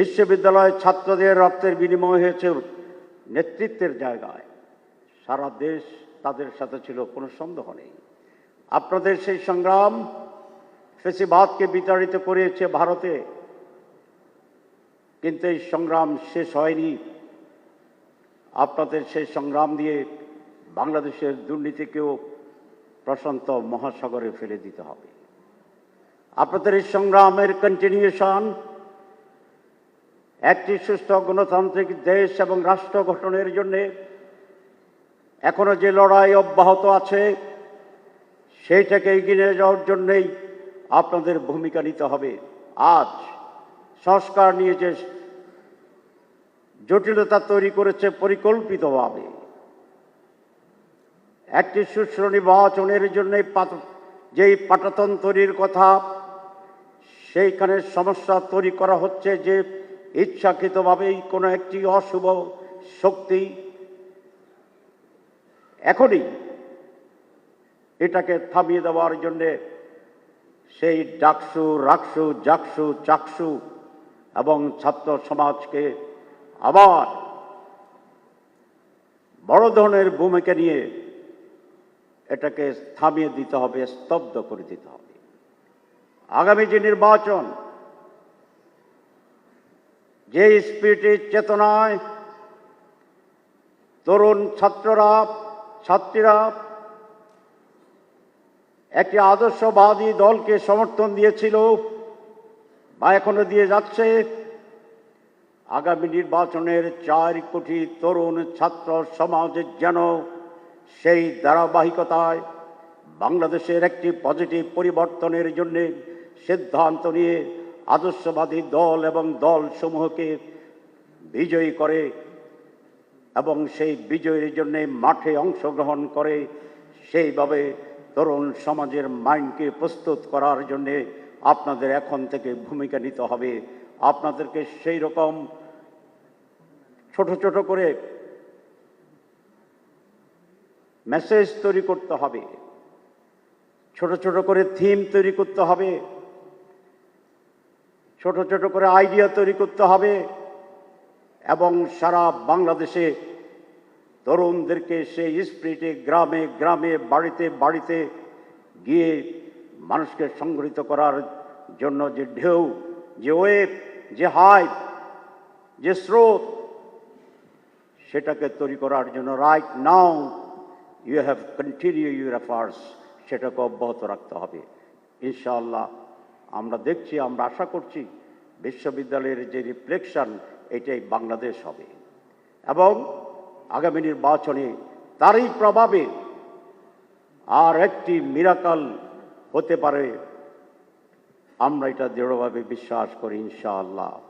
বিশ্ববিদ্যালয় ছাত্রদের রক্তের বিনিময় হয়েছে নেতৃত্বের জায়গায়। সারা দেশ তাদের সাথে ছিল, কোনো সন্দেহ নেই। আপনাদের সেই সংগ্রাম ফেসিবাদকে বিতাড়িত করেছে ভারতে। কিন্তু এই সংগ্রাম শেষ হয়নি। আপনাদের সেই সংগ্রাম দিয়ে বাংলাদেশের দুর্নীতিকেও প্রশান্ত মহাসাগরে ফেলে দিতে হবে। আপনাদের এই সংগ্রামের কন্টিনিউশন একটি সুস্থ গণতান্ত্রিক দেশ এবং রাষ্ট্র গঠনের জন্য এখনও যে লড়াই অব্যাহত আছে, সেইটাকে এগিয়ে নিয়ে যাওয়ার জন্যেই আপনাদের ভূমিকা নিতে হবে। আজ সংস্কার নিয়ে যে জটিলতা তৈরি করেছে পরিকল্পিতভাবে, একটি সুষ্ঠু নির্বাচনের জন্য যেই পাটাতন তৈরির কথা, সেইখানে সমস্যা তৈরি করা হচ্ছে যে ইচ্ছাকৃতভাবেই কোনো একটি অশুভ শক্তি এখনই এটাকে থামিয়ে দেওয়ার জন্যে সেই ডাকসু, রাকসু, জাকসু, চাকসু এবং ছাত্র সমাজকে আবার বড় ধরনের ভূমিকা নিয়ে এটাকে থামিয়ে দিতে হবে, স্তব্ধ করে দিতে হবে। আগামী যে নির্বাচন যে স্পিরিটের চেতনায় তরুণ ছাত্ররা, ছাত্রীরা একটি আদর্শবাদী দলকে সমর্থন দিয়েছিল বা এখনও দিয়ে যাচ্ছে। আগামী নির্বাচনের চার কোটি তরুণ ছাত্র সমাজের যেন সেই ধারাবাহিকতায় বাংলাদেশের একটি পজিটিভ পরিবর্তনের জন্য সিদ্ধান্ত নিয়ে আদর্শবাদী দল এবং দল সমূহকে বিজয়ী করে এবং সেই বিজয়ের জন্য মাঠে অংশগ্রহণ করে, সেইভাবে তরুণ সমাজের মাইন্ডকে প্রস্তুত করার জন্যে আপনাদের এখন থেকে ভূমিকা নিতে হবে। আপনাদেরকে সেই রকম ছোট ছোট করে মেসেজ তৈরি করতে হবে। ছোট ছোট করে থিম তৈরি করতে হবে। ছোট ছোট করে আইডিয়া তৈরি করতে হবে। এবং সারা বাংলাদেশে তরুণদেরকে সেই স্পিরিটে গ্রামে গ্রামে, বাড়িতে বাড়িতে গিয়ে মানুষকে সংগঠিত করার জন্য যে ঢেউ, যে ওয়েব যে হাই যে স্রোত, সেটাকে তৈরি করার জন্য right now you have continue your efforts সেটাকে অব্যাহত রাখতে হবে। ইনশাআল্লাহ আমরা দেখছি, আমরা আশা করছি বিশ্ববিদ্যালয়ের যে রিফ্লেকশন এটাই বাংলাদেশ হবে। এবং আগামী নির্বাচনে তারই প্রভাবে আর একটি মিরাকাল হতে পারে। আমরা এটা দৃঢ়ভাবে বিশ্বাস করি, ইনশাআল্লাহ।